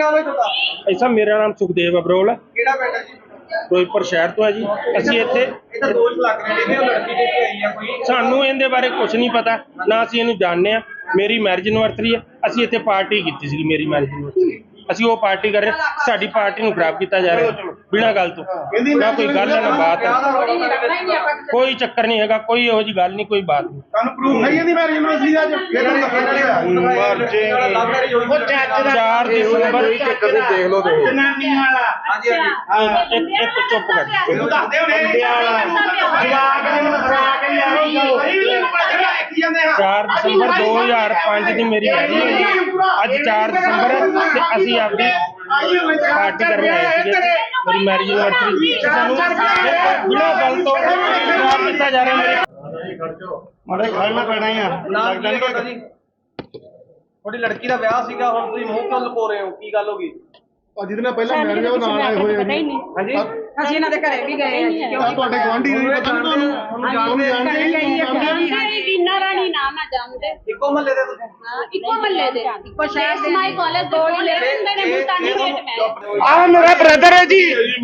ਨਾਮ ਹੈ ਤੁਹਾਡਾ? ਐਸਾ ਮੇਰਾ ਨਾਮ ਸੁਖਦੇਵ ਅਬਰੋਲ ਹੈ। ਕਿਹੜਾ ਪਿੰਡ ਹੈ ਜੀ? ਫਿਰੋਜ਼ਪੁਰ ਸ਼ਹਿਰ ਤੋਂ ਹੈ ਜੀ। ਅਸੀਂ ਇੱਥੇ ਇਹ ਤਾਂ ਦੋਸ਼ ਲੱਗ ਰਹੇ ਨੇ ਉਹ ਲੜਕੀ ਦੇ ਕੇ ਆਈ ਆ ਕੋਈ? ਸਾਨੂੰ ਇਹਦੇ ਬਾਰੇ ਕੁਝ ਨਹੀਂ ਪਤਾ। ਨਾ ਅਸੀਂ ਇਹਨੂੰ ਜਾਣਦੇ ਆ ਮੇਰੀ ਮੈਰਿਜ ਐਨਵਰਸਰੀ ਹੈ। ਅਸੀਂ ਇੱਥੇ ਪਾਰਟੀ ਕੀਤੀ ਸੀ ਮੇਰੀ ਮੈਰਿਜ ਐਨਵਰਸਰੀ ਅਸੀਂ ਉਹ ਪਾਰਟੀ ਕਰ ਰਹੇ। ਸਾਡੀ ਪਾਰਟੀ ਨੂੰ ਖਰਾਬ ਕੀਤਾ ਜਾ ਰਿਹਾ। ਬਿਨਾਂ ਗੱਲ ਤੋਂ। ਨਾ ਕੋਈ ਗੱਲ ਨਾ ਬਾਤ। ਹੈ ਕੋਈ ਚੱਕਰ ਨਹੀਂ ਹੈਗਾ ਕੋਈ ਇਹੋ ਜੀ ਗੱਲ ਨਹੀਂ ਕੋਈ ਬਾਤ ਨਹੀਂ। ਤੁਹਾਨੂੰ ਪ੍ਰੂਫ ਹੈ ਇਹਦੀ ਮੈਰਿਜ ਨੇ ਮਰ ਜੇ ਉਹ ਚੱਜ ਦਾ 4 ਦਸੰਬਰ ਦੇਖ ਲਓ ਤੁਸੀਂ। ਜਨਾਨੀ ਵਾਲਾ। ਹਾਂਜੀ ਹਾਂਜੀ। ਇੱਕ ਇੱਕ ਚੁੱਪ ਕਰ। ਤੂੰ ਦੱਸਦੇ ਹੋਣੇ ਬੰਦਿਆਂ ਵਾਲਾ ਜਵਾਕ ਨੇ ਮੈਨੂੰ ਫਰਾ ਕੇ ਲਿਆਓ ਕੀ ਜਾਂਦੇ ਹਾਂ 4 ਦਸੰਬਰ 2005 ਦੀ ਮੇਰੀ ਮੈਰਿਜ ਹੋਈ ਹੈ। ਅੱਜ 4 ਦਸੰਬਰ ਹੈ ਤੇ ਅਸੀਂ ਆਪਦੀ ਪਾਰਟੀ ਕਰਨ ਆਏ ਸੀਗੇ। ਮੇਰੀ ਮੈਰਿਜ ਐਨਵਰਸਰੀ ਸਾਨੂੰ ਬਿਨਾਂ ਗੱਲ ਤੋਂ ਖਰਾਬ ਕੀਤਾ ਜਾ ਰਿਹਾ ਮੇਰੇ ਮਾੜੇ ਖੜਨਾ ਪੈਣਾ ਹੀ ਆ। ਨਾਮ ਕੀ ਹੈ ਤੁਹਾਡਾ ਜੀ? ਤੁਹਾਡੀ ਲੜਕੀ ਦਾ ਵਿਆਹ ਸੀਗਾ ਹੁਣ ਤੁਸੀਂ ਮੂੰਹ ਕਿਉਂ ਲੁਕੋ ਰਹੇ ਹੋ? ਕੀ ਗੱਲ ਹੋ ਗਈ? ਆ ਜਿਹਦੇ ਨਾਲ ਪਹਿਲਾਂ ਮੈਰਿਜ ਉਹ ਨਾਲ ਆਏ ਹੋਏ ਆ ਜੀ। ਹਾਂਜੀ। ਅਸੀਂ ਇਹਨਾਂ ਦੇ ਘਰੇ ਵੀ ਗਏ ਜੀ ਆ ਤੁਹਾਡੇ ਗਵਾਂਢੀ ਨਹੀਂ ਪਤਾ ਨੀ ਤੁਹਾਨੂੰ ਉਹਨੂੰ ਜਾਣਦੇ ਗਈ ਹੈ ਵੀ ਮੇਰੀ ਵੀਨਾ ਰਾਣੀ ਨਾਮ ਹੈ ਜਾਣਦੇ। ਇੱਕੋ ਮਹੱਲੇ ਦੇ ਤੁਸੀਂ। ਹਾਂ ਇੱਕੋ ਮੱਲੇ ਦੇ। ਇੱਕੋ ਸ਼ਹਿਰ ਦੇ ਮਾਈ ਕਾਲਜ ਦੇ ਰਹਿੰਦੇ ਨੇ ਮੁਲਤਾਨੀ ਗੇਟ ਮੈਂ। ਆ ਮੇਰਾ ਬ੍ਰਦਰ ਹੈ ਜੀ।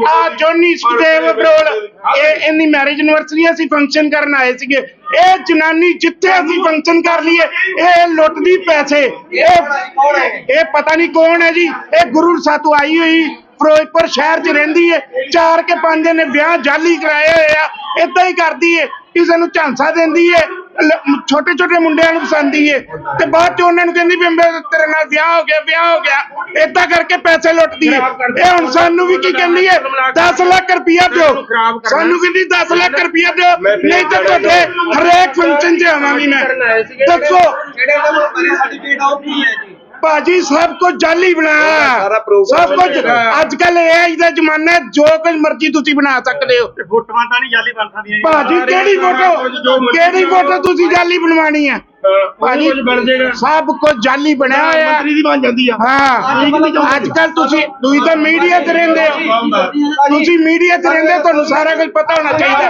ਆ ਜੋਨੀ ਸੁਖਦੇਵ ਬਰੋਲ ਇਹ ਇਹਦੀ ਮੈਰਿਜ ਐਨਵਰਸਰੀ ਅਸੀਂ ਫੰਕਸ਼ਨ ਕਰਨ ਆਏ ਸੀਗੇ। ਇਹ ਜਨਾਨੀ ਜਿੱਥੇ ਅਸੀਂ ਫੰਕਸ਼ਨ ਕਰ ਲਈਏ ਇਹ ਲੁੱਟਦੀ ਪੈਸੇ। ਇਹ ਕੌਣ ਹੈ? ਇਹ ਪਤਾ ਨਹੀਂ ਕੌਣ ਹੈ ਜੀ। ਇਹ ਗੁਰੂ ਸਾਤੂ ਆਈ ਹੋਈ। ਫਿਰੋਜ਼ਪੁਰ ਸ਼ਹਿਰ 'ਚ ਰਹਿੰਦੀ ਹੈ ਚਾਰ ਕੇ ਪੰਜ ਨੇ ਵਿਆਹ ਜਾਲੀ ਕਰਾਏ ਹੋਏ ਆ ਇਦਾਂ ਹੀ ਕਰਦੀ ਹੈ ਕਿਸੇ ਨੂੰ ਝਾਂਸਾ ਦਿੰਦੀ ਹੈ ਛੋਟੇ ਛੋਟੇ ਮੁੰਡਿਆਂ ਨੂੰ ਪਸੰਦੀ ਹੈ ਤੇ ਬਾਅਦ ਚ ਉਹਨਾਂ ਨੂੰ ਕਹਿੰਦੀ ਵੀ ਮੇਰੇ ਤੇਰੇ ਨਾਲ ਵਿਆਹ ਹੋ ਗਿਆ ਵਿਆਹ ਹੋ ਗਿਆ ਇਦਾਂ ਕਰਕੇ ਪੈਸੇ ਲੁੱਟਦੀ ਹੈ ਇਹ ਹੁਣ ਸਾਨੂੰ ਵੀ ਕੀ ਕਹਿੰਦੀ ਹੈ 10 ਲੱਖ ਰੁਪਇਆ ਦਿਓ ਸਾਨੂੰ ਕਹਿੰਦੀ 10 ਲੱਖ ਰੁਪਇਆ ਦਿਓ ਨਹੀਂ ਤਾਂ ਤੁਹਾਡੇ ਹਰੇਕ ਫੰਕਸ਼ਨ 'ਚ ਆਵਾਂਗੀ ਮੈਂ। ਦੱਸੋ। ਜਿਹੜੇ ਉਹਨਾਂ ਕੋਲ ਮੈਰਿਜ ਸਰਟੀਫਿਕੇਟ ਆ ਉਹ ਕੀ ਹੈ ਜੀ? ਭਾਜੀ ਸਭ ਕੁਝ ਜਾਲੀ ਬਣਾਇਆ ਸਭ ਕੁਝ ਅੱਜ ਕੱਲ ਇਹ ਦਾ ਜ਼ਮਾਨਾ ਹੈ, ਜੋ ਕੁਝ ਮਰਜ਼ੀ ਤੁਸੀਂ ਬਣਾ ਸਕਦੇ ਹੋ। ਫੋਟੋਆਂ ਤਾਂ ਨਹੀਂ ਜਾਲੀ ਬਣ ਸਕਦੀਆਂ ਭਾਜੀ ਕਿਹੜੀ ਫੋਟੋ ਕਿਹੜੀ ਫੋਟੋ ਤੁਸੀਂ ਜਾਲੀ ਬਣਵਾਣੀ ਹੈ ਭਾਜੀ ਬਣ ਜਾਏਗਾ। ਸਭ ਕੁਝ ਜਾਲੀ ਬਣਿਆ ਹੋਇਆ। ਮੰਤਰੀ ਦੀ ਬਣ ਜਾਂਦੀ ਆ। ਹਾਂ। ਅੱਜ ਕੱਲ ਤੁਸੀਂ ਤੁਸੀਂ ਤਾਂ ਮੀਡੀਆ ਤੇ ਰਹਿੰਦੇ ਹੋ। ਤੁਸੀਂ ਮੀਡੀਆ ਤੇ ਰਹਿੰਦੇ ਹੋ, ਤੁਹਾਨੂੰ ਸਾਰਾ ਕੁਝ ਪਤਾ ਹੋਣਾ ਚਾਹੀਦਾ।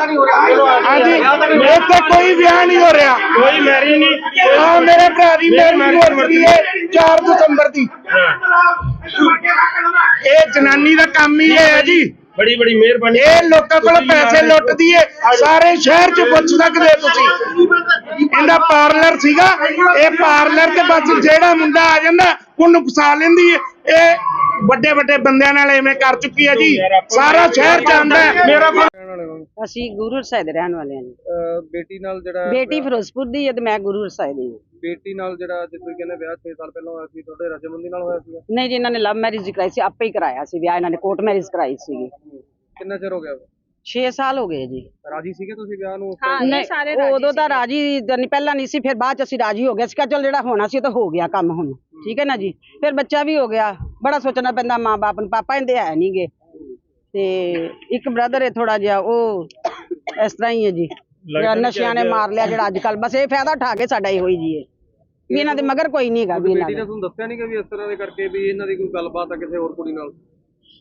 ਹਾਂਜੀ। ਇੱਥੇ ਕੋਈ ਵਿਆਹ ਨਹੀਂ ਹੋ ਰਿਹਾ। ਕੋਈ ਮੈਰਿਜ ਨਹੀਂ। ਹਾਂ ਮੇਰੇ ਭਰਾ ਦੀ ਮੈਰਿਜ ਹੋਈ ਹੈ 4 ਦਸੰਬਰ ਦੀ। ਇਹ ਜਨਾਨੀ ਦਾ ਕੰਮ ਹੀ ਇਹ ਹੈ ਜੀ। ਬੜੀ ਬੜੀ ਮਿਹਰਬਾਨੀ। ਇਹ ਲੋਕਾਂ ਕੋਲ ਪੈਸੇ ਲੁੱਟਦੀ ਏ ਸਾਰੇ ਸ਼ਹਿਰ 'ਚ ਪੁੱਛ ਸਕਦੇ ਹੋ ਤੁਸੀਂ। ਇਹਦਾ ਪਾਰਲਰ ਸੀਗਾ ਇਹ ਪਾਰਲਰ ਤੇ ਬਸ ਜਿਹੜਾ ਮੁੰਡਾ ਆ ਜਾਂਦਾ ਉਹਨੂੰ ਫਸਾ ਲੈਂਦੀ ਏ। ਇਹ ਵੱਡੇ ਵੱਡੇ ਬੰਦਿਆਂ ਨਾਲ ਐਵੇਂ ਕਰ ਚੁੱਕੀ ਹੈ ਜੀ। ਸਾਰਾ ਸ਼ਹਿਰ ਜਾਣਦਾ ਹੈ। ਮੇਰਾ ਅਸੀਂ ਗੁਰੂ ਸਾਹਿਬ ਦੇ ਰਹਿਣ ਵਾਲੇ ਹਾਂ ਜੀ। ਅਹ ਬੇਟੀ ਨਾਲ ਜਿਹੜਾ ਬੇਟੀ ਫਿਰੋਜ਼ਪੁਰ ਦੀ ਹੈ ਤੇ ਮੈਂ ਗੁਰੂ ਸਾਹਿਬ ਦੀ ਹਾਂ। ਬੇਟੀ ਨਾਲ ਜਿਹੜਾ ਅੱਜ ਤੁਸੀਂ ਕਹਿੰਦੇ ਵਿਆਹ 6 ਸਾਲ ਪਹਿਲਾਂ ਹੋਇਆ ਸੀ ਤੁਹਾਡੇ ਰਜਮੰਦੀ ਨਾਲ ਹੋਇਆ ਸੀਗਾ? ਨਹੀਂ ਜੀ ਇਹਨਾਂ ਨੇ ਲਵ ਮੈਰਿਜ ਕਰਾਈ ਸੀ ਆਪੇ ਹੀ ਕਰਾਇਆ ਸੀ ਵਿਆਹ ਇਹਨਾਂ ਨੇ ਕੋਰਟ ਮੈਰਿਜ ਕਰਾਈ ਸੀਗੀ। ਕਿੰਨਾ ਚਿਰ ਹੋ ਗਿਆ? 6 ਸਾਲ ਹੋ ਗਏ ਜੀ। ਰਾਜੀ ਸੀਗੇ ਤੁਸੀਂ ਵਿਆਹ ਨੂੰ ਹਾਂ ਇਹ ਸਾਰੇ ਨਹੀਂ, ਉਦੋਂ ਤਾਂ ਰਾਜੀ ਨਹੀਂ ਪਹਿਲਾਂ ਨਹੀਂ ਸੀ ਫਿਰ ਬਾਅਦ ਚ ਅਸੀਂ ਰਾਜੀ ਹੋ ਗਏ ਸੀ ਕਿਹਾ ਚਲ ਜਿਹੜਾ ਹੋਣਾ ਸੀ ਉਹ ਤਾਂ ਹੋ ਗਿਆ ਕੰਮ ਹੁਣ। ਠੀਕ ਹੈ ਨਾ ਜੀ? ਫਿਰ ਬੱਚਾ ਵੀ ਹੋ ਗਿਆ। ਬੜਾ ਸੋਚਣਾ ਪੈਂਦਾ ਮਾਂ-ਬਾਪ ਨੂੰ। ਪਾਪਾ ਇਹਦੇ ਹੈ ਨਹੀਂਗੇ ਤੇ ਇੱਕ ਬ੍ਰਦਰ ਹੈ ਥੋੜਾ ਜਿਹਾ ਉਹ ਇਸ ਤਰ੍ਹਾਂ ਹੀ ਹੈ ਜੀ। ਜਿਹੜਾ ਨਸ਼ਿਆਂ ਨੇ ਮਾਰ ਲਿਆ ਜਿਹੜਾ ਅੱਜ ਕੱਲ ਬਸ ਇਹ ਫਾਇਦਾ ਉਠਾ ਕੇ ਸਾਡਾ ਹੀ ਹੋਈ ਜੀ ਇਹ। ਵੀ ਇਹਨਾਂ ਦੇ ਮਗਰ ਕੋਈ ਨਹੀਂ ਹੈਗਾ ਵੀ ਇਹਨਾਂ ਬੇਟੀ ਨੇ ਦਾ। ਤੁਹਾਨੂੰ ਦੱਸਿਆ ਨਹੀਂ ਕਿ ਵੀ ਇਸ ਤਰ੍ਹਾਂ ਦੇ ਕਰਕੇ ਵੀ ਇਹਨਾਂ ਦੀ ਕੋਈ ਗੱਲਬਾਤ ਆ ਕਿਸੇ ਹੋਰ ਕੁੜੀ ਨਾਲ?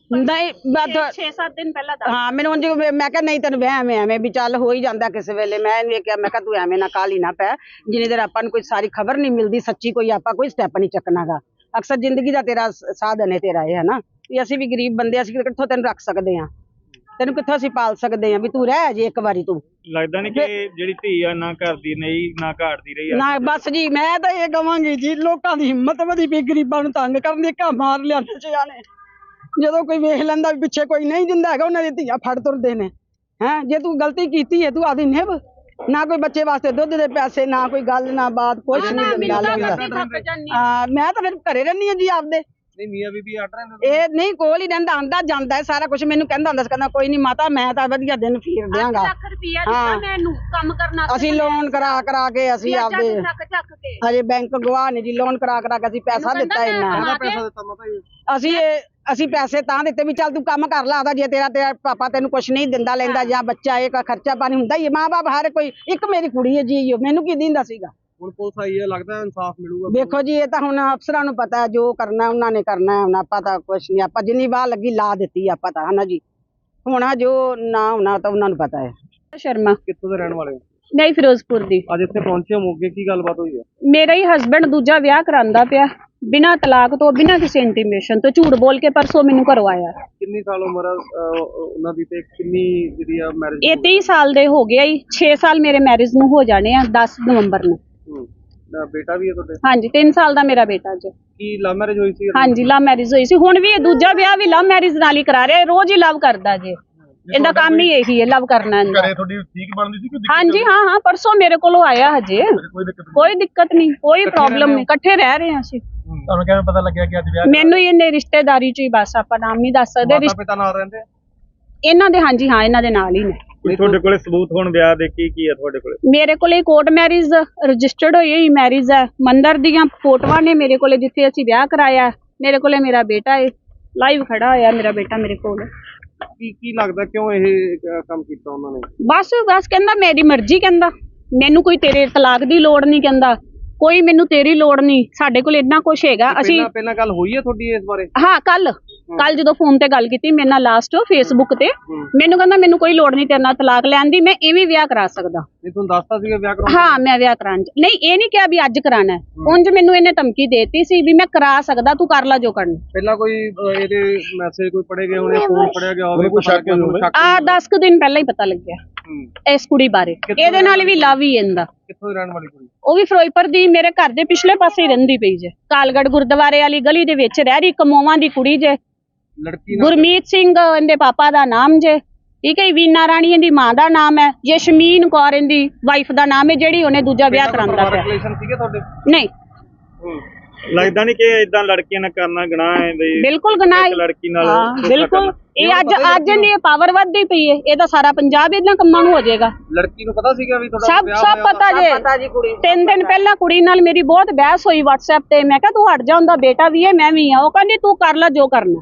ਨਹੀਂ ਬਾਤ 6-7 ਦਿਨ ਪਹਿਲਾਂ ਦੱਸ ਹਾਂ ਮੈਨੂੰ ਉਂਝ ਮੈਂ ਮੈਂ ਕਿਹਾ ਨਹੀਂ ਤੈਨੂੰ ਵਹਿਮ ਹੈ ਐਵੇਂ ਵੀ ਚੱਲ ਹੋ ਹੀ ਜਾਂਦਾ ਕਿਸੇ ਵੇਲੇ। ਮੈਂ ਇਹਨੂੰ ਇਹ ਕਿਹਾ ਮੈਂ ਕਿਹਾ ਤੂੰ ਐਵੇਂ ਨਾ ਕਾਲੀ ਨਾ ਪੈ। ਜਿੰਨੀ ਦੇਰ ਆਪਾਂ ਨੂੰ ਕੋਈ ਸਾਰੀ ਖਬਰ ਨਹੀਂ ਮਿਲਦੀ ਸੱਚੀ ਕੋਈ ਆਪਾਂ ਕੋਈ ਸਟੈਪ ਨਹੀਂ ਚੱਕਣਾਗਾ। ਅਕਸਰ ਜ਼ਿੰਦਗੀ ਦਾ ਤੇਰਾ ਸਾਧਨ ਹੈ ਤੇਰਾ ਇਹ ਹੈ ਨਾ ਵੀ ਅਸੀਂ ਵੀ ਗਰੀਬ ਬੰਦੇ ਅਸੀਂ ਕਿੱਥੋਂ ਤੈਨੂੰ ਰੱਖ ਸਕਦੇ ਹਾਂ ਤੈਨੂੰ ਕਿੱਥੋਂ ਅਸੀਂ ਪਾਲ ਸਕਦੇ ਹਾਂ ਵੀ ਤੂੰ ਰਹਿ ਜੇ ਇੱਕ ਵਾਰੀ ਤੂੰ। ਲੱਗਦਾ ਨਹੀਂ ਕਿ ਜਿਹੜੀ ਧੀ ਆ ਨਾ ਘਰ ਦੀ ਨਹੀਂ ਨਾ ਘਾਟ ਦੀ ਰਹੀ ਆ ਨਾ ਬਸ ਜੀ ਮੈਂ ਤਾਂ ਇਹ ਕਵਾਂਗੀ ਜੀ ਲੋਕਾਂ ਦੀ ਹਿੰਮਤ ਵਧੀ ਵੀ ਗਰੀਬਾਂ ਨੂੰ ਤੰਗ ਕਰਨ ਦੀ ਕਾ ਮਾਰ ਲਿਆਂਦੇ ਨੇ ਜਦੋਂ ਕੋਈ ਵੇਖ ਲੈਂਦਾ ਵੀ ਪਿੱਛੇ ਕੋਈ ਨਹੀਂ ਦਿੰਦਾ ਹੈਗਾ ਉਹਨਾਂ ਦੀ ਧੀਆਂ ਫੜ ਤੁਰਦੇ ਨੇ। ਹੈ ਜੇ ਤੂੰ ਗਲਤੀ ਕੀਤੀ ਹੈ ਤੂੰ ਆਦੀ ਨਿਭ। ਨਾ ਕੋਈ ਬੱਚੇ ਵਾਸਤੇ ਦੁੱਧ ਦੇ ਪੈਸੇ ਨਾ ਕੋਈ ਗੱਲ ਨਾ ਬਾਤ ਕੁਛ ਨਹੀਂ ਦਿੰਦਾ ਲੱਗਦਾ ਮੈਂ ਤਾਂ ਫਿਰ ਘਰੇ ਰਹਿੰਦੀ ਹਾਂ ਜੀ ਆਪਦੇ। ਨਹੀਂ ਮੀਆਂ ਬੀਬੀ ਅੱਡ ਰਹੇ ਨੇ ਇਹ ਨਹੀਂ ਕੋਲ ਹੀ ਰਹਿੰਦਾ ਆਂਦਾ ਜਾਂਦਾ ਹੈ ਸਾਰਾ ਕੁਝ ਮੈਨੂੰ ਕਹਿੰਦਾ ਹੁੰਦਾ ਸੀ ਕਹਿੰਦਾ ਕੋਈ ਨਹੀਂ ਮਾਤਾ ਮੈਂ ਤਾਂ ਵਧੀਆ ਦਿਨ ਫੇਰ ਦਿਆਂਗਾ। ਲੱਖ ਰੁਪਿਆ ਹਾਂ। ਦਿੱਤਾ ਮੈਨੂੰ ਕੰਮ ਕਰਨਾ ਅਸੀਂ ਲੋਨ ਕਰਾ ਕਰਾ ਕੇ ਅਸੀਂ ਆਪਦੇ ਚੱਕ ਚੱਕ ਕੇ। ਹਜੇ ਬੈਂਕ ਗਵਾਹ ਨੇ ਜੀ ਲੋਨ ਕਰਾ ਕਰਾ ਕੇ ਅਸੀਂ ਪੈਸਾ ਮੈਨੂੰ ਦਿੱਤਾ ਕਹਿੰਦਾ ਇੰਨਾ। ਮੈਂ ਪੈਸਾ ਦਿੱਤਾ ਮਾਤਾ ਜੀ। ਅਸੀਂ ਇਹ ਅਸੀਂ ਪੈਸੇ ਤਾਂ ਦਿੱਤੇ ਵੀ ਚੱਲ ਤੂੰ ਕੰਮ ਕਰ ਲਾ ਆਦਾ ਜੇ ਤੇਰਾ ਤੇਰਾ ਪਾਪਾ ਤੈਨੂੰ ਕੁਝ ਨਹੀਂ ਦਿੰਦਾ ਲੈਂਦਾ ਜਾਂ ਬੱਚਾ ਇਹ ਖਰਚਾ ਪਾਣੀ ਹੁੰਦਾ ਹੀ ਹੈ ਮਾਂ-ਬਾਪ ਹਰ ਕੋਈ ਇੱਕ ਮੇਰੀ ਕੁੜੀ ਹੈ ਜੀ ਉਹ ਮੈਨੂੰ ਕੀ ਦਿੰਦਾ ਸੀਗਾ? ਹੁਣ ਪੁਲਿਸ ਆਈ ਹੈ ਲੱਗਦਾ ਇਨਸਾਫ ਮਿਲੂਗਾ ਦੇਖੋ ਜੀ ਇਹ ਤਾਂ ਹੁਣ ਅਫਸਰਾਂ ਨੂੰ ਪਤਾ ਹੈ ਜੋ ਕਰਨਾ ਉਹਨਾਂ ਨੇ ਕਰਨਾ ਹੈ ਹੁਣ ਆਪਾਂ ਤਾਂ ਕੁਝ ਨਹੀਂ ਆਪਾਂ ਜਿੰਨੀ ਵਾਹ ਲੱਗੀ ਲਾ ਦਿੱਤੀ ਆਪਾਂ ਤਾਂ ਹਨਾ ਜੀ? ਹੋਣਾ ਜੋ ਨਾ ਹੋਣਾ ਤਾਂ ਉਹਨਾਂ ਨੂੰ ਪਤਾ ਹੈ। ਸ਼ਰਮਾ। ਕਿੱਥੋਂ ਦੇ ਰਹਿਣ ਵਾਲੇ ਹੋ? ਨਹੀਂ ਫਿਰੋਜ਼ਪੁਰ ਦੀ। ਅੱਜ ਇੱਥੇ ਪਹੁੰਚੇ ਹੋ ਮੋਗੇ ਕੀ ਗੱਲਬਾਤ ਹੋਈ ਹੈ? ਮੇਰਾ ਹੀ ਹਸਬੰਡ ਦੂਜਾ ਵਿਆਹ ਕਰਾਂਦਾ ਪਿਆ ਬਿਨਾਂ ਤਲਾਕ ਤੋਂ ਬਿਨਾਂ ਕਿਸੇ ਇੰਟੀਮੇਸ਼ਨ ਤੋਂ ਝੂਠ ਬੋਲ ਕੇ ਪਰਸੋਂ ਮੈਨੂੰ ਕਰਵਾਇਆ ਕਿੰਨੀ ਸਾਲ ਉਮਰ ਆ ਅਹ, ਉਹਨਾਂ ਦੀ ਤੇ ਕਿੰਨੀ ਜਿਹੜੀ ਆ ਮੈਰਿਜ ਇਹ 30 ਸਾਲ ਦੇ ਹੋ ਗਿਆ ਹੀ 6 ਸਾਲ ਮੇਰੇ ਮੈਰਿਜ ਨੂੰ ਹੋ ਜਾਣੇ ਆ 10 ਨਵੰਬਰ ਨੂੰ। ਬੇਟਾ ਵੀ ਹੈ ਤੁਹਾਡੇ? ਹਾਂਜੀ 3 ਸਾਲ ਦਾ ਮੇਰਾ ਬੇਟਾ ਜੀ। ਕੀ ਲਵ ਮੈਰਿਜ ਹੋਈ ਸੀ? ਹਾਂਜੀ ਲਵ ਮੈਰਿਜ ਹੋਈ ਸੀ। ਹੁਣ ਵੀ ਇਹ ਦੂਜਾ ਵਿਆਹ ਵੀ ਲਵ ਮੈਰਿਜ ਨਾਲ ਹੀ ਕਰਾ ਰਿਹਾ। ਰੋਜ਼ ਹੀ ਲਵ ਕਰਦਾ ਜੀ। ਇਹਦਾ ਕੰਮ ਹੀ ਇਹੀ ਹੈ ਲਵ ਕਰਨਾ ਇਹਦਾ। ਤੁਹਾਡੀ ਠੀਕ ਬਣਦੀ ਸੀ ਕਿ ਹਾਂਜੀ ਹਾਂ ਹਾਂ ਪਰਸੋਂ ਮੇਰੇ ਕੋਲੋਂ ਆਇਆ ਹਜੇ। ਕੋਈ ਦਿੱਕਤ ਨਹੀਂ? ਕੋਈ ਪ੍ਰੋਬਲਮ ਨਹੀਂ ਇਕੱਠੇ ਰਹਿ ਰਹੇ ਹਾਂ ਅਸੀਂ। ਤੁਹਾਨੂੰ ਕਿਵੇਂ ਪਤਾ ਲੱਗਿਆ ਕਿ ਅੱਜ ਵਿਆਹ ਮੈਨੂੰ ਹੀ? ਇਹਨੇ ਰਿਸ਼ਤੇਦਾਰੀ ਚ ਹੀ ਬਸ ਆਪਾਂ ਨਾਮ ਨਹੀਂ ਦੱਸ ਸਕਦੇ। ਮਾਤਾ ਰਿਸ਼- ਪਿਤਾ ਨਾਲ ਰਹਿੰਦੇ? ਆ? ਇਹਨਾਂ ਦੇ ਹਾਂਜੀ ਹਾਂ ਇਹਨਾਂ ਦੇ ਨਾਲ ਹੀ ਨੇ। ਕੋਈ ਤੁਹਾਡੇ ਕੋਲੇ ਸਬੂਤ ਹੁਣ ਵਿਆਹ ਦੇ ਕੀ ਕੀ ਹੈ ਤੁਹਾਡੇ ਕੋਲੇ? ਮੇਰੇ ਕੋਲੇ ਕੋਰਟ ਮੈਰਿਜ ਰਜਿਸਟਰਡ ਹੋਈ ਹੋਈ ਮੈਰਿਜ ਹੈ। ਮੰਦਰ ਦੀਆਂ ਫੋਟੋਆਂ ਨੇ ਮੇਰੇ ਕੋਲੇ ਜਿੱਥੇ ਅਸੀਂ ਵਿਆਹ ਕਰਾਇਆ ਮੇਰੇ ਕੋਲੇ ਮੇਰਾ ਬੇਟਾ ਹੈ। ਲਾਈਵ ਖੜਾ ਹੋਇਆ ਮੇਰਾ ਬੇਟਾ ਮੇਰੇ ਕੋਲ। ਕੀ ਕੀ ਲੱਗਦਾ ਕਿਉਂ ਇਹ ਕੰਮ ਕੀਤਾ ਉਹਨਾਂ ਨੇ? ਬਸ ਬਸ ਕਹਿੰਦਾ ਮੇਰੀ ਮਰਜ਼ੀ ਕਹਿੰਦਾ। ਮੈਨੂੰ ਕੋਈ ਤੇਰੇ ਤਲਾਕ ਦੀ ਲੋੜ ਨਹੀਂ ਕਹਿੰਦਾ। ਕੋਈ ਮੈਨੂੰ ਤੇਰੀ ਲੋੜ ਨਹੀਂ। ਸਾਡੇ ਕੋਲ ਇੰਨਾ ਕੁਝ ਹੈਗਾ। ਅਸੀਂ ਪਹਿਲਾਂ ਪਹਿਲਾਂ ਗੱਲ ਹੋਈ ਹੈ ਤੁਹਾਡੀ ਇਸ ਬਾਰੇ? ਹਾਂ ਕੱਲ ਕੱਲ ਜਦੋਂ ਫੋਨ ਤੇ ਗੱਲ ਕੀਤੀ ਮੇਰੇ ਨਾਲ ਲਾਸਟ ਫੇਸਬੁੱਕ ਤੇ ਮੈਨੂੰ ਕਹਿੰਦਾ ਮੈਨੂੰ ਕੋਈ ਲੋੜ ਨਹੀਂ ਤੇਰੇ ਨਾਲ ਤਲਾਕ ਲੈਣ ਦੀ ਮੈਂ ਇਵੇਂ ਵਿਆਹ ਕਰਾ ਸਕਦਾ। ਨਹੀਂ ਤੁਹਾਨੂੰ ਦੱਸਤਾ ਸੀਗਾ ਵਿਆਹ ਕਰਾਉਣ ਹਾਂ ਮੈਂ ਵਿਆਹ ਕਰਾਉਣ ਨਹੀਂ ਇਹ ਨਹੀਂ ਕਿਹਾ ਵੀ ਅੱਜ ਕਰਾਣਾ ਉਂਝ ਮੈਨੂੰ ਇਹਨੇ ਧਮਕੀ ਦੇਤੀ ਸੀ ਵੀ ਮੈਂ ਕਰਾ ਸਕਦਾ ਤੂੰ ਕਰ ਲੈ ਜੋ ਕਰਨਾ। ਪਹਿਲਾਂ ਕੋਈ ਇਹਦੇ ਮੈਸੇਜ ਕੋਈ ਪੜੇ ਗਏ ਹੋਣੇ ਫੋਨ ਪੜਿਆ ਗਿਆ ਹੋਵੇ ਕੋਈ ਸ਼ੱਕ ਆ 10 ਕੁ ਦਿਨ ਪਹਿਲਾਂ ਹੀ ਪਤਾ ਲੱਗਿਆ। ਇਸ ਕੁੜੀ ਬਾਰੇ। ਇਹਦੇ ਨਾਲ ਵੀ ਲਵ ਹੀ ਇਹਦਾ। ਕਿੱਥੋਂ ਦੀ ਰਹਿਣ ਵਾਲੀ ਕੁੜੀ? ਉਹ ਵੀ ਫਿਰੋਜ਼ਪੁਰ ਦੀ ਮੇਰੇ ਘਰ ਦੇ ਪਿਛਲੇ ਪਾਸੇ ਹੀ ਰਹਿੰਦੀ ਪਈ ਜੇ। ਕਾਲਗੜ ਗੁਰਦੁਆਰੇ ਵਾਲੀ ਗਲੀ ਦੇ ਵਿੱਚ ਰਹਿ ਰਹੀ ਕਮੋਵਾਂ ਦੀ ਕੁੜੀ ਜੇ। ਲੜਕੀ ਨਾਲ ਗੁਰਮੀਤ ਸਿੰਘ ਇਹਦੇ ਪਾਪਾ ਦਾ ਨਾਮ ਜੇ। ਠੀਕ ਹੈ ਵੀਨਾ ਰਾਣੀ ਇਹਦੀ ਮਾਂ ਦਾ ਨਾਮ ਹੈ। ਯਸ਼ਮੀਨ ਕੌਰ ਇਹਦੀ ਵਾਈਫ ਦਾ ਨਾਮ ਹੈ ਜਿਹੜੀ ਉਹਨੇ ਦੂਜਾ ਵਿਆਹ ਕਰਾਂਦਾ ਪਿਆ। ਰਿਲੇਸ਼ਨ ਸੀਗੇ ਤੁਹਾਡੇ? ਨਹੀਂ। ਲੱਗਦਾ ਨਹੀਂ ਕਿ ਇਦਾਂ ਲੜਕੀਆਂ ਨਾਲ ਕਰਨਾ ਗੁਨਾਹ ਹੈ ਬਈ ਬਿਲਕੁਲ ਗਨਾਹ ਇੱਕ ਲੜਕੀ ਨਾਲ ਹਾਂ ਬਿਲਕੁਲ। ਇਹ ਅੱਜ ਅੱਜ ਦੀ ਪਾਵਰ ਵੱਧਦੀ ਪਈ ਹੈ। ਇਹ ਤਾਂ ਸਾਰਾ ਪੰਜਾਬ ਇਹਨਾਂ ਕੰਮਾਂ ਨੂੰ ਹੋ ਜਾਏਗਾ। ਲੜਕੀ ਨੂੰ ਪਤਾ ਸੀਗਾ ਵੀ ਤੁਹਾਡਾ ਸਭ ਸਭ ਪਤਾ ਜੇ। ਤਿੰਨ ਦਿਨ ਪਹਿਲਾਂ ਕੁੜੀ ਨਾਲ ਮੇਰੀ ਬਹੁਤ ਬਹਿਸ ਹੋਈ WhatsApp ਤੇ। ਮੈਂ ਕਿਹਾ ਤੂੰ ਹਟ ਜਾ ਉਹਦਾ ਬੇਟਾ ਵੀ ਹੈ ਮੈਂ ਵੀ ਆ ਉਹ ਕਹਿੰਦੀ ਤੂੰ ਕਰ ਲੈ ਜੋ ਕਰਨਾ।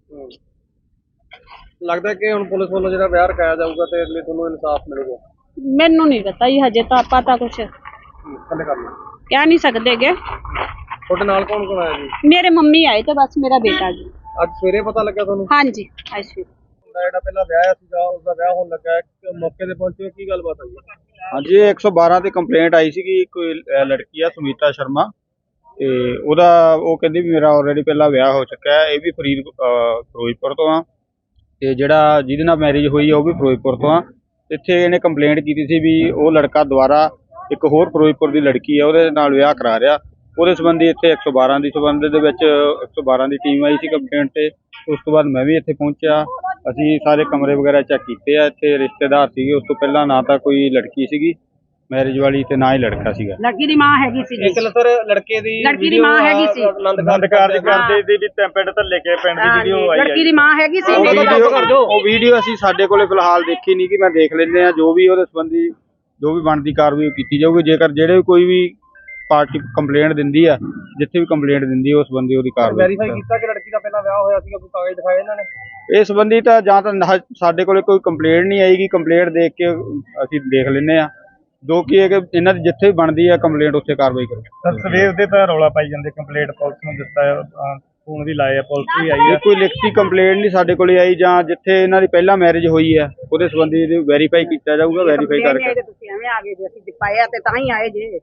ਲੱਗਦਾ ਕਿ ਹੁਣ ਪੁਲਿਸ ਵੱਲੋਂ ਜਿਹੜਾ ਵਿਆਹ ਰਖਾਇਆ ਜਾਊਗਾ ਤੇ ਅਗਲੇ ਤੁਹਾਨੂੰ ਇਨਸਾਫ ਮਿਲੂਗਾ? ਮੈਨੂੰ ਨਹੀਂ ਪਤਾ ਜੀ ਹਜੇ ਤਾਂ ਆਪਾਂ ਤਾਂ ਕੁਝ ਹੂੰ, ਥੱਲੇ ਕਰ ਲਓ। ਕਹਿ ਨਹੀਂ ਸਕਦੇਗੇ ਤੁਹਾਡੇ ਨਾਲ ਕੌਣ ਕੌਣ ਆਇਆ ਜੀ? ਮੇਰੇ ਮੰਮੀ ਆਏ ਤੇ ਬਸ ਮੇਰਾ ਬੇਟਾ ਜੀ। ਅੱਜ ਸਵੇਰੇ ਪਤਾ ਲੱਗਿਆ ਤੁਹਾਨੂੰ? ਹਾਂਜੀ ਅੱਛਾ ਮੁੰਡਾ ਜਿਹੜਾ ਪਹਿਲਾਂ ਵਿਆਹਿਆ ਸੀਗਾ ਉਸਦਾ ਵਿਆਹ ਹੋਣ ਲੱਗਾ ਹੈ। ਕਿ ਮੌਕੇ ਤੇ ਪਹੁੰਚੇ ਹੋ, ਕੀ ਗੱਲਬਾਤ ਹੋਈ? ਹਾਂਜੀ ਇਹ 112 ਤੇ ਕੰਪਲੇਂਟ ਆਈ ਸੀਗੀ ਕੋਈ ਅਹ, ਲੜਕੀ ਆ ਸੁਮੀਤਾ ਸ਼ਰਮਾ। ਤੇ ਉਹਦਾ ਉਹ ਕਹਿੰਦੀ ਵੀ ਮੇਰਾ ਆਲਰੇਡੀ ਪਹਿਲਾਂ ਵਿਆਹ ਹੋ ਚੁੱਕਾ ਹੈ ਇਹ ਵੀ ਫਰੀਦ ਅਹ, ਫਿਰੋਜ਼ਪੁਰ ਤੋਂ ਆ। ਤੇ ਜਿਹੜਾ ਜਿਹਦੇ ਨਾਲ ਮੈਰਿਜ ਹੋਈ ਆ, ਉਹ ਵੀ ਫਿਰੋਜ਼ਪੁਰ ਤੋਂ ਆ। ਇੱਥੇ ਇਹਨੇ ਕੰਪਲੇਂਟ ਕੀਤੀ ਸੀ ਵੀ ਉਹ ਲੜਕਾ ਦੁਬਾਰਾ ਇੱਕ ਹੋਰ ਫਿਰੋਜ਼ਪੁਰ ਦੀ ਲੜਕੀ ਆ, ਉਹਦੇ ਨਾਲ ਵਿਆਹ ਕਰਾ ਰਿਹਾ। ਉਹਦੇ ਸੰਬੰਧੀ ਇੱਥੇ 112 ਦੀ ਸੰਬੰਧ ਦੇ ਵਿੱਚ 112 ਦੀ ਟੀਮ ਆਈ ਸੀ ਕੰਪਲੇਂਟ ਤੇ। ਉਸ ਤੋਂ ਬਾਅਦ ਮੈਂ ਵੀ ਇੱਥੇ ਪਹੁੰਚਿਆ। ਅਸੀਂ ਸਾਰੇ ਕਮਰੇ ਵਗੈਰਾ ਚੈੱਕ ਕੀਤੇ ਆ। ਇੱਥੇ ਰਿਸ਼ਤੇਦਾਰ ਸੀਗੇ। ਉਸ ਤੋਂ ਪਹਿਲਾਂ ਨਾ ਤਾਂ ਕੋਈ ਲੜਕੀ ਸੀਗੀ। ਮੈਰਿਜ ਵਾਲੀ ਤੇ ਨਾ ਹੀ ਲੜਕਾ ਸੀਗਾ। ਲੜਕੀ ਦੀ ਮਾਂ ਹੈਗੀ ਸੀ ਇੱਕ ਸਰ ਲੜਕੇ ਦੀ ਲੜਕੀ ਦੀ ਮਾਂ ਹੈਗੀ ਸੀ। ਆਨੰਦ ਆਨੰਦ ਕਾਰਜ ਕਰਦੇ। ਦੀ ਵੀ ਤੇ ਪਿੰਡ ਧੱਲੇ ਕੇ ਪਿੰਡ ਦੀ ਵੀਡੀਓ ਆਈ ਲੜਕੀ ਹੈ ਦੀ ਮਾਂ ਹੈਗੀ ਸੀ ਉਹ ਵੀਡੀਓ ਕਰ ਦਿਓ। ਉਹ ਵੀਡੀਓ ਅਸੀਂ ਸਾਡੇ ਕੋਲੇ ਫਿਲਹਾਲ ਦੇਖੀ ਨਹੀਂ ਕਿ ਮੈਂ ਦੇਖ ਲੈਂਦੇ ਆ ਜੋ ਵੀ ਉਹਦੇ ਸੰਬੰਧੀ ਜੋ ਵੀ ਬਣਦੀ ਕਾਰਵਾਈ ਉਹ ਕੀਤੀ ਜਾਊਗੀ। ਜੇਕਰ ਜਿਹੜੇ ਵੀ ਕੋਈ ਵੀ ਪਾਰਟੀ ਕੰਪਲੇਂਟ ਦਿੰਦੀ ਆ ਜਿੱਥੇ ਵੀ ਕੰਪਲੇਂਟ ਦਿੰਦੀ ਆ ਉਸ ਸੰਬੰਧੀ ਉਹਦੀ ਕਾਰਵਾਈ ਵੈਰੀਫਾਈ ਕੀਤਾ ਕਿ ਲੜਕੀ ਦਾ ਪਹਿਲਾਂ ਵਿਆਹ ਹੋਇਆ ਸੀਗਾ? ਕੋਈ ਕਾਗਜ਼ ਦਿਖਾਏ ਇਹਨਾਂ ਨੇ? ਇਸ ਸੰਬੰਧੀ ਤਾਂ ਜਾਂ ਤਾਂ ਨਾ- ਸਾਡੇ ਕੋਲੇ ਕੋਈ ਕੰਪਲੇਂਟ ਨਹੀਂ ਆਏਗੀ ਕੰਪਲੇਂਟ ਦੇਖ ਕੇ ਅਸੀਂ ਦੇਖ ਲੈਂਦੇ ਆ ਜੋ ਕਿ ਇਹ ਕਿ ਇਹਨਾਂ ਦੀ ਜਿੱਥੇ ਵੀ ਬਣਦੀ ਆ ਕੰਪਲੇਂਟ ਉੱਥੇ ਕਾਰਵਾਈ ਕਰੋ। ਤਾਂ ਸਵੇਰ ਦੇ ਤਾਂ ਰੌਲਾ ਪਾਈ ਜਾਂਦੇ ਕੰਪਲੀਟ ਪੁਲਿਸ ਨੂੰ ਦਿੱਤਾ ਫੋਨ ਵੀ ਲਾਇਆ ਪੁਲਿਸ ਵੀ ਆਈ ਇਹ ਹੈ ਕੋਈ ਲਿਖਤੀ ਕੰਪਲੇਂਟ ਨਹੀਂ ਸਾਡੇ ਕੋਲੇ ਆਈ ਜਾਂ ਜਿੱਥੇ ਇਹਨਾਂ ਦੀ ਪਹਿਲਾਂ ਮੈਰਿਜ ਹੋਈ ਹੈ ਉਹਦੇ ਸੰਬੰਧੀ ਵੈਰੀਫਾਈ ਕੀਤਾ ਜਾਊਗਾ ਵੈਰੀਫਾਈ ਕਰਕੇ। ਤੁਸੀਂ ਐਵੇਂ ਆ ਗਏ ਜੇ ਅਸੀਂ ਪਾਇਆ ਤੇ ਤਾਂ ਹੀ ਆਏ ਜੇ।